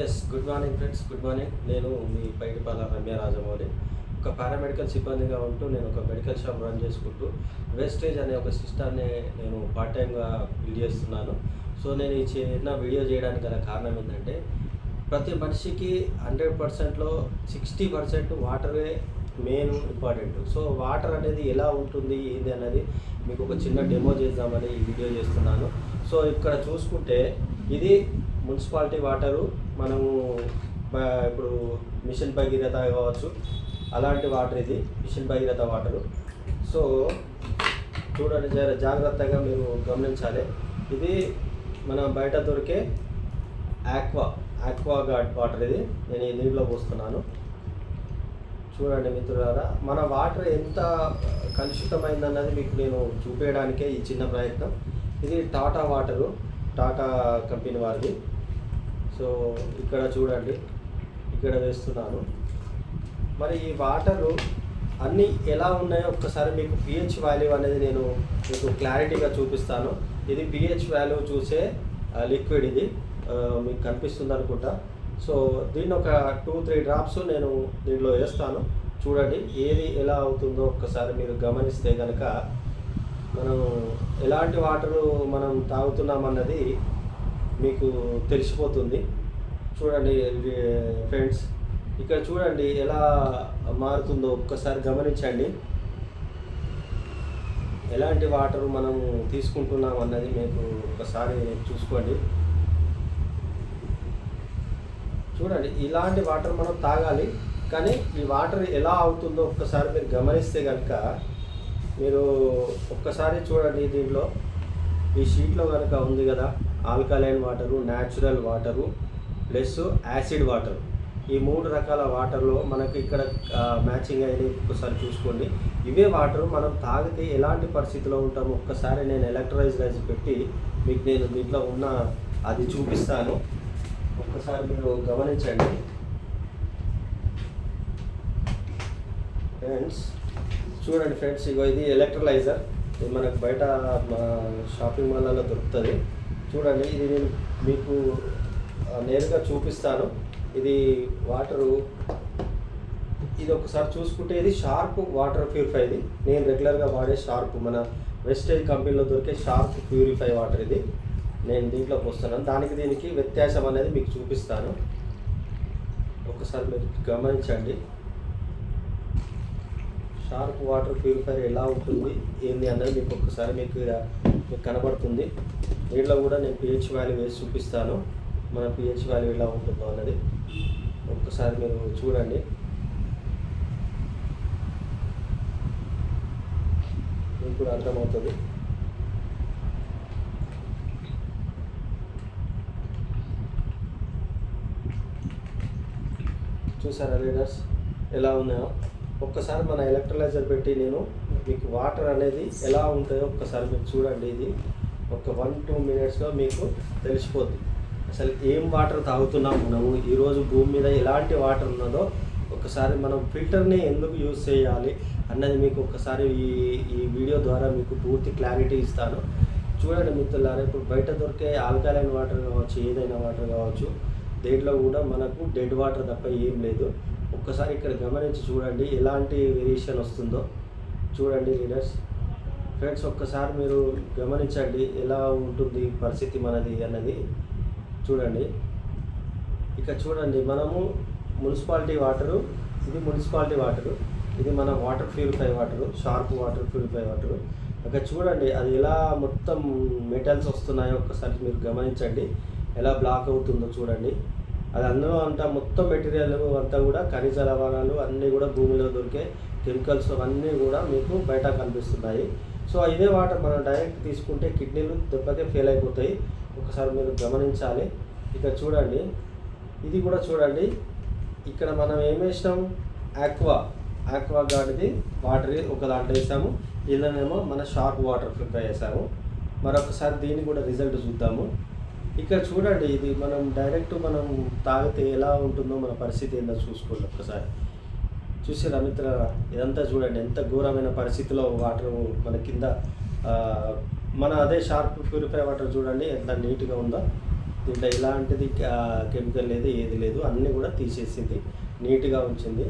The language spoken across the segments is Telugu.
Yes good morning friends good morning నేను మీ పైడిపాల రమ్య రాజమౌళి. ఒక పారామెడికల్ సిబ్బందిగా ఉంటూ నేను ఒక మెడికల్ షాప్ రన్ చేసుకుంటూ వేస్టేజ్ అనే ఒక సిస్టాన్ని నేను పార్ట్ టైంగా బిల్డ్ చేస్తున్నాను. సో నేను ఈ చిన్న వీడియో చేయడానికి గల కారణం ఏంటంటే ప్రతి మనిషికి హండ్రెడ్ పర్సెంట్లో సిక్స్టీ పర్సెంట్ వాటరే మెయిన్ ఇంపార్టెంట్ సో వాటర్ అనేది ఎలా ఉంటుంది ఏంది అనేది మీకు ఒక చిన్న డెమో చేద్దామని ఈ వీడియో చేస్తున్నాను. సో ఇక్కడ చూసుకుంటే ఇది మున్సిపాలిటీ వాటరు మనము ఇప్పుడు మిషన్ భగీరథ కావచ్చు అలాంటి వాటర్ ఇది మిషన్ భగీరథ వాటరు. సో చూడండి జర జాగ్రత్తగా మీరు గమనించాలి. ఇది మన బయట దొరికే ఆక్వా ఆక్వా గార్డ్ వాటర్ ఇది. నేను ఈ నీటిలో పోస్తున్నాను. చూడండి మిత్రులారా మన వాటర్ ఎంత కలుషితమైందన్నది మీకు నేను చూపించడానికే ఈ చిన్న ప్రయత్నం. ఇది టాటా వాటరు టాటా కంపెనీ వారిది. సో ఇక్కడ చూడండి. ఇక్కడ వేస్తున్నాను మరి ఈ వాటరు అన్నీ ఎలా ఉన్నాయో ఒక్కసారి మీకు పిహెచ్ వాల్యూ అనేది నేను మీకు క్లారిటీగా చూపిస్తాను. ఇది పిహెచ్ వాల్యూ చూసే లిక్విడ్ ఇది. మీకు కనిపిస్తుంది అనుకుంటా. సో దీన్ని ఒక టూ త్రీ డ్రాప్స్ నేను దీంట్లో వేస్తాను. చూడండి ఏది ఎలా అవుతుందో ఒక్కసారి మీరు గమనిస్తే కనుక మనం ఎలాంటి వాటరు మనం తాగుతున్నామన్నది మీకు తెలిసిపోతుంది. చూడండి ఫ్రెండ్స్. ఇక్కడ చూడండి ఎలా మారుతుందో ఒక్కసారి గమనించండి. ఎలాంటి వాటర్ మనం తీసుకుంటున్నాం అన్నది మీకు ఒకసారి చూసుకోండి. చూడండి ఇలాంటి వాటర్ మనం తాగాలి. కానీ ఈ వాటర్ ఎలా అవుతుందో ఒక్కసారి మీరు గమనిస్తే కనుక మీరు ఒక్కసారి చూడండి దీంట్లో. ఈ షీట్లో కనుక ఉంది కదా. Alkaline water natural water plus acid water. ఈ మూడు రకాల వాటర్లో మనకి ఇక్కడ మ్యాచింగ్ అయినవి ఒక్కసారి చూసుకోండి. ఇవే వాటర్ మనం తాగితే ఎలాంటి పరిస్థితిలో ఉంటామో ఒక్కసారి నేను ఎలక్ట్రైజ్ రైజ్ పెట్టి మీకు నేను దీంట్లో ఉన్న అది చూపిస్తాను. ఒక్కసారి మీరు గమనించండి. ఫ్రెండ్స్ చూడండి ఫ్రెండ్స్ ఇగో ఇది ఎలక్ట్రలైజర్. ఇది మనకు బయట మా షాపింగ్ మాల్లలో దొరుకుతుంది. చూడండి ఇది నేను మీకు నేరుగా చూపిస్తాను. ఇది వాటరు ఇది ఒకసారి చూసుకుంటే ఇది షార్ప్ వాటర్ ప్యూరిఫై ఇది. నేను రెగ్యులర్గా వాడే షార్ప్ మన వెస్టేజ్ కంపెనీలో దొరికే షార్ప్ ప్యూరిఫై వాటర్ ఇది. నేను దీంట్లోకి వస్తున్నాను దానికి దీనికి వ్యత్యాసం అనేది మీకు చూపిస్తాను. ఒకసారి మీరు గమనించండి. షార్ప్ వాటర్ ప్యూరిఫైర్ ఎలా ఉంటుంది ఏంది అన్నది మీకు ఒక్కసారి మీకు ఇక్కడ మీకు కనబడుతుంది. దీంట్లో కూడా నేను పిహెచ్ వాల్యూ వేసి చూపిస్తాను. మన పిహెచ్ వాల్యూ ఎలా ఉంటుందో అన్నది. ఒక్కసారి మీరు చూడండి. మీకు కూడా అర్థమవుతుంది. చూసారా లీడర్స్? ఎలా ఉన్నాయో? ఒక్కసారి మన ఎలక్ట్రలైజర్ పెట్టి నేను మీకు వాటర్ అనేది ఎలా ఉంటుందో ఒక్కసారి మీరు చూడండి. ఇది ఒక వన్ టూ మినిట్స్లో మీకు తెలిసిపోద్ది. అసలు ఏం వాటర్ తాగుతున్నాం మనము? ఈరోజు భూమి మీద ఎలాంటి వాటర్ ఉన్నదో ఒకసారి మనం ఫిల్టర్ని ఎందుకు యూజ్ చేయాలి అన్నది మీకు ఒక్కసారి ఈ ఈ వీడియో ద్వారా మీకు పూర్తి క్లారిటీ ఇస్తాను. చూడండి మిత్రులారా ఇప్పుడు బయట దొరికే ఆల్కలైన్ వాటర్ కావచ్చు ఏదైనా వాటర్ కావచ్చు దేంట్లో కూడా మనకు డెడ్ వాటర్ తప్ప ఏం లేదు. ఒక్కసారి ఇక్కడ గమనించి చూడండి ఎలాంటి వేరియేషన్ వస్తుందో. చూడండి లీడర్స్ ఫ్రెండ్స్ ఒక్కసారి మీరు గమనించండి ఎలా ఉంటుంది పరిస్థితి మనది అన్నది చూడండి. ఇక చూడండి మనము మున్సిపాలిటీ వాటరు ఇది మున్సిపాలిటీ వాటరు ఇది మన water purify water Sharp water purify water. ఇక చూడండి అది ఎలా మొత్తం మెటల్స్ వస్తున్నాయో ఒక్కసారి మీరు గమనించండి ఎలా బ్లాక్ అవుతుందో చూడండి. అది అందులో అంతా మొత్తం మెటీరియల్ అంతా కూడా ఖనిజ లవణాలు అన్నీ కూడా భూమిలో దొరికే కెమికల్స్ అవన్నీ కూడా మీకు బయట కనిపిస్తున్నాయి. సో ఇదే వాటర్ మనం డైరెక్ట్ తీసుకుంటే కిడ్నీలు దెబ్బకే ఫెయిల్ అయిపోతాయి. ఒకసారి మీరు గమనించాలి. ఇక చూడండి. ఇది కూడా చూడండి. ఇక్కడ మనం ఏం వేసినాం? ఆక్వా. ఆక్వా గార్డ్ది వాటర్ ఒక దాంట్లో వేసాము. ఇళ్ళనేమో మన షార్ప్ వాటర్ ప్రిపేర్ చేసాము. మరొకసారి దీన్ని కూడా రిజల్ట్ చూద్దాము. ఇక్కడ చూడండి ఇది మనం డైరెక్ట్ మనం తాగితే ఎలా ఉంటుందో మన పరిస్థితి ఏందో చూసుకోండి ఒక్కసారి. చూసారా మిత్ర ఇదంతా చూడండి ఎంత ఘోరమైన పరిస్థితిలో వాటర్ మన కింద మన అదే షార్ప్ ప్యూరిఫై వాటర్ చూడండి ఎంత నీట్గా ఉందో. దీంట్లో ఎలాంటిది కెమికల్ లేదు ఏది లేదు అన్నీ కూడా తీసేసింది నీట్గా ఉంచింది.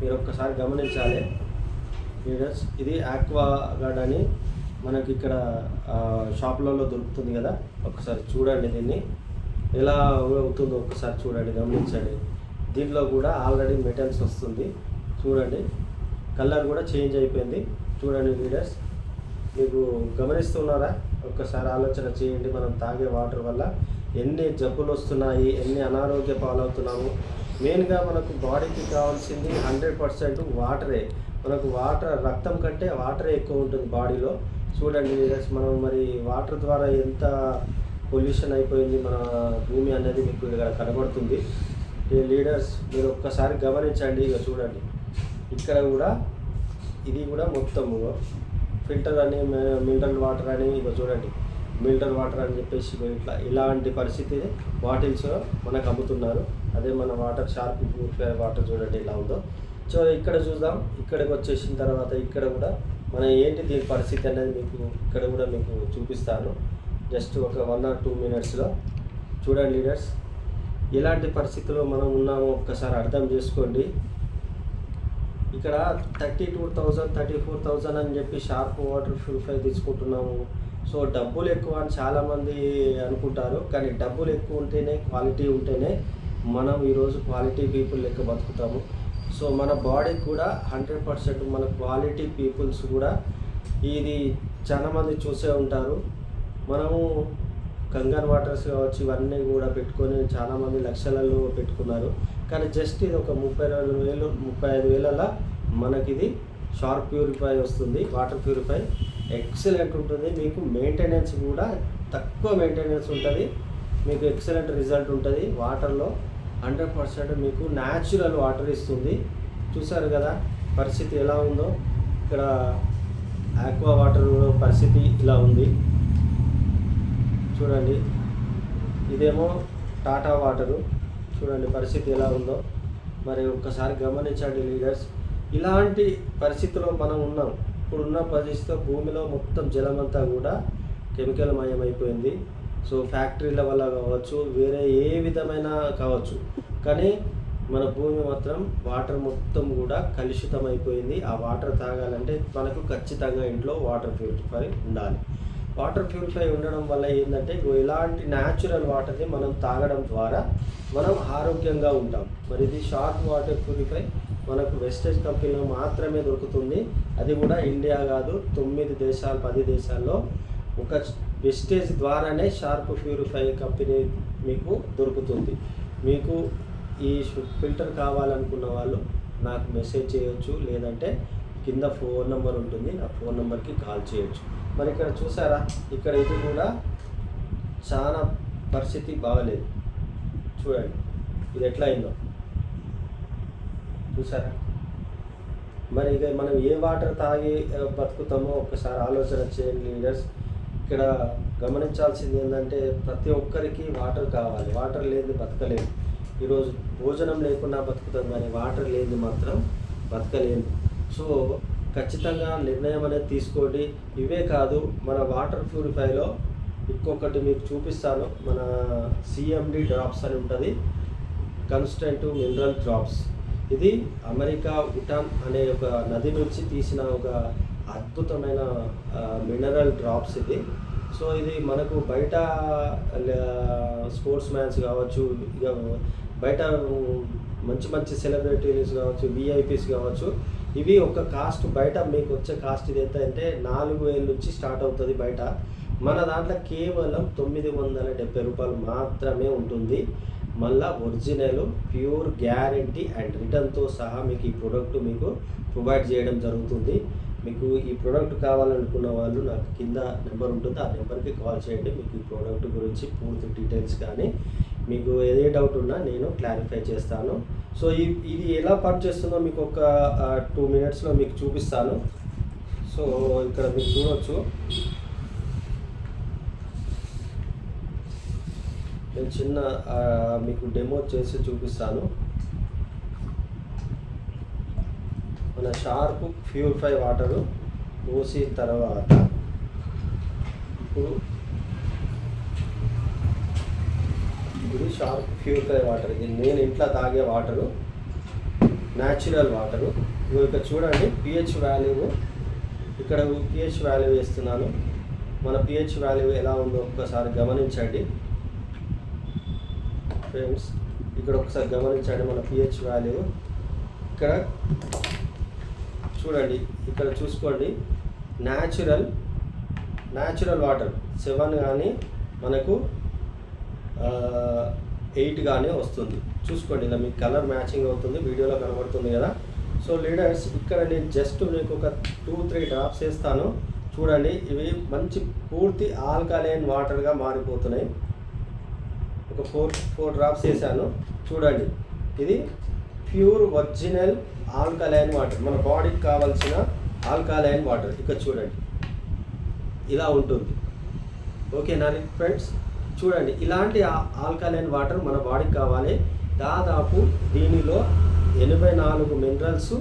మీరు ఒక్కసారి గమనించాలి లీడర్స్ ఇది ఆక్వా గార్డ్ అని మనకి ఇక్కడ షాప్లలో దొరుకుతుంది కదా? ఒకసారి చూడండి దీన్ని. ఎలా అవుతుందో ఒకసారి చూడండి గమనించండి. దీనిలో కూడా ఆల్రెడీ మెటల్స్ వస్తుంది. చూడండి. కలర్ కూడా చేంజ్ అయిపోయింది. చూడండి లీడర్స్ మీకు గమనిస్తున్నారా? ఒక్కసారి ఆలోచన చేయండి. మనం తాగే వాటర్ వల్ల ఎన్ని జబ్బులు వస్తున్నాయి ఎన్ని అనారోగ్య పాలవుతున్నాము. మెయిన్గా మనకు బాడీకి కావాల్సింది హండ్రెడ్ పర్సెంట్ వాటరే. మనకు వాటర్ రక్తం కంటే వాటరే ఎక్కువ ఉంటుంది బాడీలో. చూడండి లీడర్స్ మనం మరి వాటర్ ద్వారా ఎంత పొల్యూషన్ అయిపోయింది మన భూమి అనేది మీకు ఇక్కడ కనబడుతుంది. ఈ లీడర్స్ మీరు ఒక్కసారి గమనించండి ఇక చూడండి. ఇక్కడ కూడా ఇది కూడా మొత్తము ఫిల్టర్ అని మినరల్ వాటర్ అని ఇక చూడండి. మినరల్ వాటర్ అని చెప్పేసి ఇట్లా ఇలాంటి పరిస్థితి బాటిల్స్ మనకు అమ్ముతున్నారు. అదే మన వాటర్ షార్ప్ ప్యూరిఫైర్ వాటర్ చూడండి ఇలా ఉందో. సో ఇక్కడ చూద్దాం. ఇక్కడికి వచ్చేసిన తర్వాత ఇక్కడ కూడా మన ఏంటి దీని పరిస్థితి అనేది మీకు ఇక్కడ కూడా మీకు చూపిస్తాను. జస్ట్ ఒక వన్ ఆర్ టూ మినిట్స్లో చూడండి లీడర్స్ ఎలాంటి పరిస్థితుల్లో మనం ఉన్నామో ఒక్కసారి అర్థం చేసుకోండి. ఇక్కడ thirty two thousand thirty four thousand అని చెప్పి షార్ప్ వాటర్ ప్యూరిఫై తీసుకుంటున్నాము. సో డబ్బులు ఎక్కువ అని చాలామంది అనుకుంటారు. కానీ డబ్బులు ఎక్కువ ఉంటేనే క్వాలిటీ ఉంటేనే మనం ఈరోజు క్వాలిటీ పీపుల్ లెక్క బతుకుతాము. సో మన బాడీకి కూడా హండ్రెడ్ పర్సెంట్ మన క్వాలిటీ పీపుల్స్ కూడా ఇది చాలా మంది చూసే ఉంటారు. మనము గంగన్ వాటర్స్ కావచ్చు ఇవన్నీ కూడా పెట్టుకొని చాలామంది లక్షలలో పెట్టుకున్నారు. కానీ జస్ట్ ఇది ఒక ముప్పై రెండు వేలు ముప్పై ఐదు వేలలా మనకిది షార్ప్ ప్యూరిఫై వస్తుంది వాటర్ ప్యూరిఫై. ఎక్సలెంట్ ఉంటుంది. మీకు మెయింటెనెన్స్ కూడా తక్కువ మెయింటెనెన్స్ ఉంటుంది. మీకు ఎక్సలెంట్ రిజల్ట్ ఉంటుంది వాటర్లో. హండ్రెడ్ పర్సెంట్ మీకు న్యాచురల్ వాటర్ ఇస్తుంది. చూసారు కదా పరిస్థితి ఎలా ఉందో. ఇక్కడ ఆక్వా వాటర్ పరిస్థితి ఇలా ఉంది. చూడండి ఇదేమో టాటా వాటరు చూడండి పరిస్థితి ఎలా ఉందో. మరి ఒక్కసారి గమనించండి లీడర్స్ ఇలాంటి పరిస్థితిలో మనం ఉన్నాం. ఇప్పుడున్న పరిస్థితిలో భూమిలో మొత్తం జలమంతా కూడా కెమికల్ మయమైపోయింది. సో ఫ్యాక్టరీల వల్ల కావచ్చు వేరే ఏ విధమైన కావచ్చు. కానీ మన భూమి మాత్రం వాటర్ మొత్తం కూడా కలుషితం అయిపోయింది ఆ వాటర్ తాగాలంటే మనకు ఖచ్చితంగా ఇంట్లో వాటర్ ప్యూరిఫై ఉండాలి. వాటర్ ప్యూరిఫై ఉండడం వల్ల ఏంటంటే ఇలాంటి న్యాచురల్ వాటర్ని మనం తాగడం ద్వారా మనం ఆరోగ్యంగా ఉంటాం. మరి ఇది షార్ట్ వాటర్ ప్యూరిఫై మనకు వెస్టేజ్ కంపెనీలో మాత్రమే దొరుకుతుంది. అది కూడా ఇండియా కాదు తొమ్మిది దేశాలు పది దేశాల్లో ఒక వెస్టేజ్ ద్వారానే షార్ప్ ప్యూరిఫై కంపెనీ మీకు దొరుకుతుంది. మీకు ఈ ఫిల్టర్ కావాలనుకున్న వాళ్ళు నాకు మెసేజ్ చేయొచ్చు లేదంటే కింద ఫోన్ నెంబర్ ఉంటుంది నా ఫోన్ నెంబర్కి కాల్ చేయొచ్చు. మరి ఇక్కడ చూసారా? ఇక్కడ ఇది కూడా చాలా పరిస్థితి బాగలేదు. చూడండి ఇది ఎట్లా అయిందో? చూసారా? మరి ఇక మనం ఏ వాటర్ తాగి బతుకుతామో ఒక్కసారి ఆలోచన చేయండి లీడర్స్ ఇక్కడ గమనించాల్సింది ఏంటంటే ప్రతి ఒక్కరికి వాటర్ కావాలి. వాటర్ లేని బతకలేదు. ఈరోజు భోజనం లేకుండా బతుకుతాం కానీ వాటర్ లేని మాత్రం బతకలేదు. సో ఖచ్చితంగా నిర్ణయం అనేది తీసుకోండి. ఇవే కాదు మన వాటర్ ప్యూరిఫైలో ఇంకొకటి మీకు చూపిస్తాను. మన సిఎండి డ్రాప్స్ అని ఉంటుంది. Constant mineral drops. ఇది అమెరికా ఉటాన్ అనే ఒక నది నుంచి తీసిన ఒక అద్భుతమైన మినరల్ డ్రాప్స్ ఇది. సో ఇది మనకు బయట స్పోర్ట్స్ మ్యాన్స్ కావచ్చు ఇక బయట మంచి మంచి సెలబ్రిటీస్ కావచ్చు విఐపీస్ కావచ్చు ఇవి ఒక కాస్ట్ బయట మీకు వచ్చే కాస్ట్ ఇది ఎంత అంటే నాలుగు వేల నుంచి స్టార్ట్ అవుతుంది బయట. మన దాంట్లో కేవలం తొమ్మిది వందల డెబ్బై రూపాయలు మాత్రమే ఉంటుంది. మళ్ళా ఒరిజినల్ ప్యూర్ గ్యారంటీ అండ్ రిటర్న్తో సహా మీకు ఈ ప్రోడక్ట్ మీకు ప్రొవైడ్ చేయడం జరుగుతుంది. మీకు ఈ ప్రోడక్ట్ కావాలనుకున్న వాళ్ళు నాకు కింద నెంబర్ ఉంటుంది. ఆ నెంబర్కి కాల్ చేయండి. మీకు ఈ ప్రోడక్ట్ గురించి పూర్తి డీటెయిల్స్ కానీ మీకు ఏదే డౌట్ ఉన్నా నేను క్లారిఫై చేస్తాను. సో ఈ ఇది ఎలా పనిచేస్తుందో మీకు ఒక టూ మినిట్స్లో మీకు చూపిస్తాను. సో ఇక్కడ మీరు చూడవచ్చు నేను చిన్న మీకు డెమో చేసి చూపిస్తాను. మన షార్ప్ ప్యూరిఫై వాటరు పోసిన తర్వాత ఇప్పుడు ఇది షార్ప్ ప్యూరిఫై వాటర్. ఇది నేను ఇంట్లో తాగే వాటరు న్యాచురల్ వాటరు. ఇగో ఇక్కడ చూడండి పిహెచ్ వాల్యూ ఇక్కడ పిహెచ్ వాల్యూ వేస్తున్నాను. మన పిహెచ్ వాల్యూ ఎలా ఉందో ఒక్కసారి గమనించండి. ఫ్రెండ్స్ ఇక్కడ ఒకసారి గమనించండి మన పిహెచ్ వాల్యూ ఇక్కడ చూడండి ఇక్కడ చూసుకోండి. న్యాచురల్ న్యాచురల్ వాటర్ సెవెన్ కానీ మనకు ఎయిట్ కానీ వస్తుంది. చూసుకోండి ఇలా మీకు కలర్ మ్యాచింగ్ అవుతుంది వీడియోలో కనబడుతుంది కదా. సో లీడర్స్ ఇక్కడ నేను జస్ట్ మీకు ఒక టూ త్రీ డ్రాప్స్ వేస్తాను. చూడండి ఇవి మంచి పూర్తి ఆల్కలైన్ వాటర్గా మారిపోతున్నాయి. ఒక ఫోర్ ఫోర్ డ్రాప్స్ వేసాను. చూడండి ఇది ప్యూర్ ఒరిజినల్ ఆల్కలైన్ వాటర్ మన బాడీకి కావాల్సిన ఆల్కలైన్ వాటర్. ఇక్కడ చూడండి. ఇలా ఉంటుంది. ఓకేనా ఫ్రెండ్స్ చూడండి. ఇలాంటి ఆల్కలైన్ వాటర్ మన బాడీకి కావాలి. దాదాపు దీనిలో ఎనభై నాలుగు మినరల్స్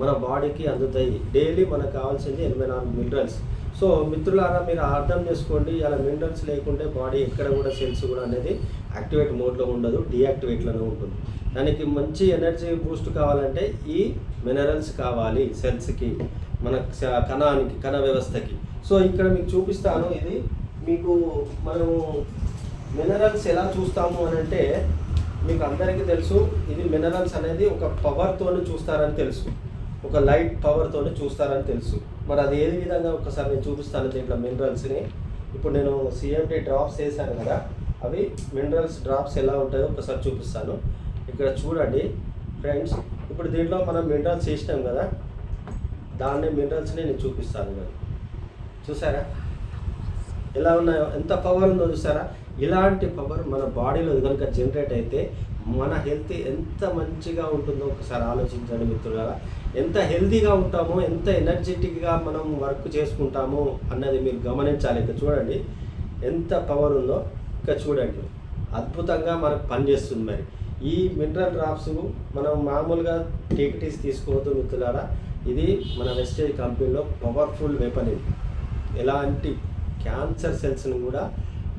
మన బాడీకి అందుతాయి. డైలీ మనకు కావాల్సింది ఎనభై నాలుగు మినరల్స్ సో మిత్రులారా మీరు అర్థం చేసుకోండి. ఇలా మినరల్స్ లేకుంటే బాడీ ఎక్కడ కూడా సెల్స్ కూడా అనేది యాక్టివేట్ మోడ్లో ఉండదు డీయాక్టివేట్లోనే ఉంటుంది. దానికి మంచి ఎనర్జీ బూస్ట్ కావాలంటే ఈ మినరల్స్ కావాలి సెల్స్కి మన కణానికి కణ వ్యవస్థకి. సో ఇక్కడ మీకు చూపిస్తాను ఇది. మీకు మనము మినరల్స్ ఎలా చూస్తాము అని అంటే మీకు అందరికీ తెలుసు ఇది మినరల్స్ అనేది ఒక పవర్తో చూస్తారని తెలుసు. ఒక లైట్ పవర్తో చూస్తారని తెలుసు. మరి అది ఏ విధంగా ఒకసారి నేను చూపిస్తాను దీంట్లో మినరల్స్ని ఇప్పుడు నేను సిఎంటీ డ్రాప్స్ వేసాను కదా అవి మినరల్స్ డ్రాప్స్ ఎలా ఉంటాయో ఒకసారి చూపిస్తాను. ఇక్కడ చూడండి ఫ్రెండ్స్ ఇప్పుడు దీంట్లో మనం మినరల్స్ వేసినాం కదా దాన్ని మినరల్స్ని నేను చూపిస్తాను మరి చూసారా? ఎలా ఉన్నాయో ఎంత పవర్ ఉందో చూసారా? ఇలాంటి పవర్ మన బాడీలో కనుక జనరేట్ అయితే మన హెల్త్ ఎంత మంచిగా ఉంటుందో ఒకసారి ఆలోచించండి మిత్రులారా. ఎంత హెల్తీగా ఉంటామో ఎంత ఎనర్జెటిక్గా మనం వర్క్ చేసుకుంటామో అన్నది మీరు గమనించాలి. ఇక చూడండి ఎంత పవర్ ఉందో ఇక చూడండి. అద్భుతంగా మనకు పనిచేస్తుంది మరి. ఈ మినరల్ డ్రాప్స్ మనం మామూలుగా టీకటీస్ తీసుకోవద్దు మిత్రులారా. ఇది మన వెస్టేజ్ కంపెనీలో పవర్ఫుల్ వెపన్ ఇది. ఎలాంటి క్యాన్సర్ సెల్స్ని కూడా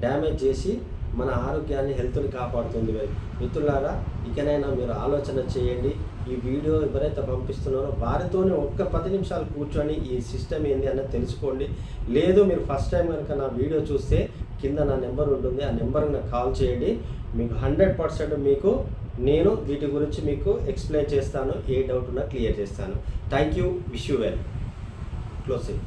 డ్యామేజ్ చేసి మన ఆరోగ్యాన్ని హెల్త్ని కాపాడుతుంది మిత్రులారా ఇకనైనా మీరు ఆలోచన చేయండి. ఈ వీడియో ఎవరైతే పంపిస్తున్నారో వారితోనే ఒక్క పది నిమిషాలు కూర్చొని ఈ సిస్టమ్ ఏంది అన్నది తెలుసుకోండి. లేదు మీరు ఫస్ట్ టైం కనుక నా వీడియో చూస్తే కింద నా నెంబర్ ఉంటుంది. ఆ నెంబర్కి నాకు కాల్ చేయండి. మీకు హండ్రెడ్ పర్సెంట్ మీకు నేను వీటి గురించి మీకు ఎక్స్ప్లెయిన్ చేస్తాను ఏ డౌట్ ఉన్నా క్లియర్ చేస్తాను. Thank you wish you well closing